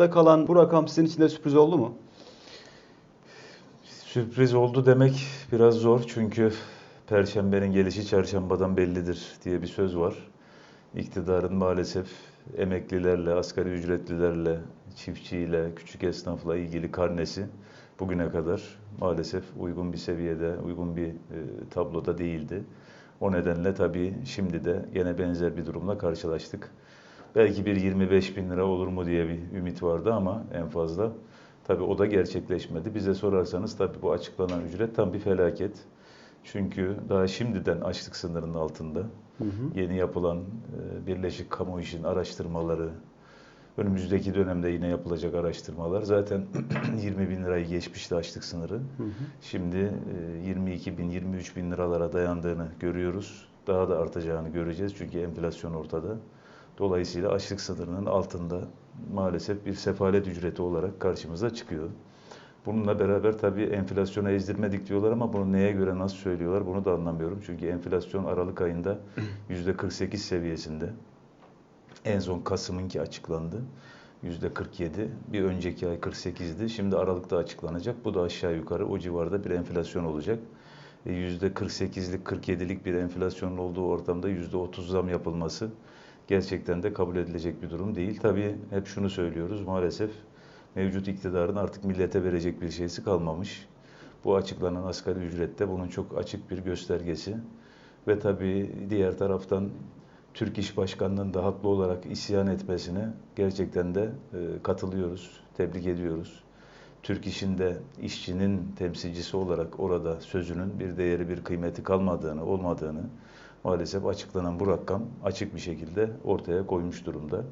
altında kalan bu rakam sizin için de sürpriz oldu mu? Sürpriz oldu demek biraz zor çünkü Perşembenin gelişi çarşambadan bellidir diye bir söz var. İktidarın maalesef emeklilerle, asgari ücretlilerle, çiftçiyle, küçük esnafla ilgili karnesi bugüne kadar maalesef uygun bir seviyede, uygun bir e, tabloda değildi. O nedenle tabii şimdi de yine benzer bir durumla karşılaştık. Belki bir 25 bin lira olur mu diye bir ümit vardı ama en fazla. Tabii o da gerçekleşmedi. Bize sorarsanız tabii bu açıklanan ücret tam bir felaket. Çünkü daha şimdiden açlık sınırının altında. Hı hı. Yeni yapılan e, Birleşik Kamu İş'in araştırmaları, önümüzdeki dönemde yine yapılacak araştırmalar zaten 20 bin lirayı geçmişti açlık sınırı. Hı hı. Şimdi e, 22 bin, 23 bin liralara dayandığını görüyoruz. Daha da artacağını göreceğiz çünkü enflasyon ortada. Dolayısıyla açlık sınırının altında maalesef bir sefalet ücreti olarak karşımıza çıkıyor. Bununla beraber tabii enflasyona ezdirmedik diyorlar ama bunu neye göre nasıl söylüyorlar bunu da anlamıyorum. Çünkü enflasyon Aralık ayında %48 seviyesinde. En son Kasım'ınki açıklandı. %47. Bir önceki ay 48'di. Şimdi Aralık'ta açıklanacak. Bu da aşağı yukarı o civarda bir enflasyon olacak. E, %48'lik, 47'lik bir enflasyonun olduğu ortamda %30 zam yapılması gerçekten de kabul edilecek bir durum değil. Tabii hep şunu söylüyoruz maalesef mevcut iktidarın artık millete verecek bir şeysi kalmamış. Bu açıklanan asgari ücrette bunun çok açık bir göstergesi. Ve tabii diğer taraftan Türk İş Başkanı'nın da haklı olarak isyan etmesine gerçekten de e, katılıyoruz, tebrik ediyoruz. Türk İş'in de işçinin temsilcisi olarak orada sözünün bir değeri, bir kıymeti kalmadığını, olmadığını maalesef açıklanan bu rakam açık bir şekilde ortaya koymuş durumda.